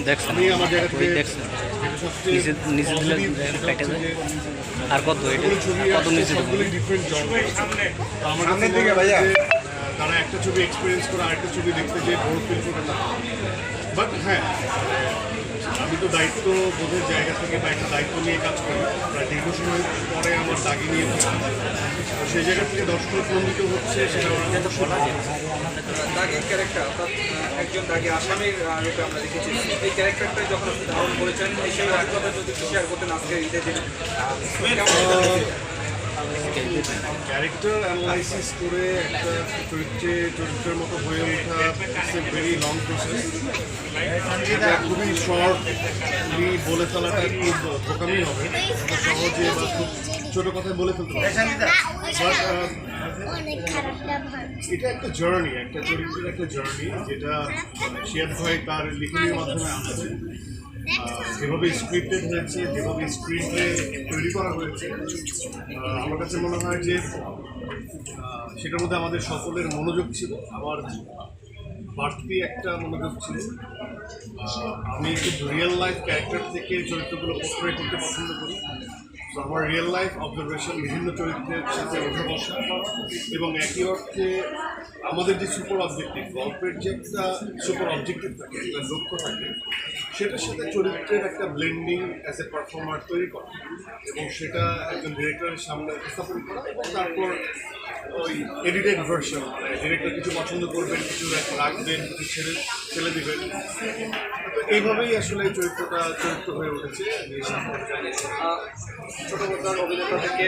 দেখছেন। ওই দেখছেন। নিচে নিচে দিলে কেটে যায় আর কত এটা? ছবি কত নিচে তারা একটা ছবি এক্সপিরিয়েন্স করে আরেকটা ছবি দেখতে যে ফিল করে বাট হ্যাঁ আমি তো দায়িত্ব বোধের জায়গা থেকে বা একটা দায়িত্ব নিয়ে কাজ করি প্রায় দীর্ঘ সময় পরে আমার দাগি নিয়ে। সেই জায়গা থেকে দর্শক প্রণোদিত হচ্ছে সেটা আমার অবশ্যই ভালো লাগছে। দাগি ক্যারেক্টার অর্থাৎ একজন দাগি আসামির রূপে আমরা দেখেছি এই ক্যারেক্টারটা যখন আপনি ধারণ করেছেন সেই অভিজ্ঞতা যদি একটু শেয়ার করতেন আজকে ঈদের দিনে ক্যারেক্টার অ্যানালাইসিস করে একটা চরিত্রে চরিত্রের মতো হয়ে ওঠা ভেরি লং প্রসেস এটা খুবই শর্টলি বলে ফেলাটা খুব বোকামি হবে সহজে বা খুব ছোটো কথায় বলে ফেলতে পারে বাট অনেক খারাপ ব্যবহার এটা একটা জার্নি একটা চরিত্রের একটা জার্নি যেটা শিয়াদ ভাই তার লেখনীর মাধ্যমে আনছে আহ, যেভাবে স্ক্রিপ্টেড হয়েছে, যেভাবে স্ক্রিপ্টে তৈরি করা হয়েছে আমার কাছে মনে হয় যে সেটার মধ্যে আমাদের সকলের মনোযোগ ছিল। আমার বাড়তি একটা মনোযোগ ছিল। আমি খুব রিয়েল লাইফ ক্যারেক্টার থেকে চরিত্রগুলো পোর্ট্রে করতে পছন্দ করি। তো আমার রিয়েল লাইফ অবজারভেশন বিভিন্ন চরিত্রের সাথে উঠে বসা। এবং একই অর্থে আমাদের যে সুপার অবজেক্টিভ গল্পের যে একটা সুপার অবজেক্টিভ থাকে একটা লক্ষ্য থাকে, সেটার সাথে চরিত্রের একটা ব্লেন্ডিং অ্যাজ এ পারফর্মার তৈরি করা এবং সেটা একজন ডিরেক্টরের সামনে উপস্থাপন করা এবং তারপর ওই এডিটেড ভার্সন মানে ডিরেক্টর কিছু পছন্দ করবেন, কিছু রাখবেন, কিছু ছেড়ে ছেড়ে দিবেন। তো এইভাবেই আসলে চরিত্রটা চরিত্র হয়ে উঠেছে। ছোট অভিনেতা থেকে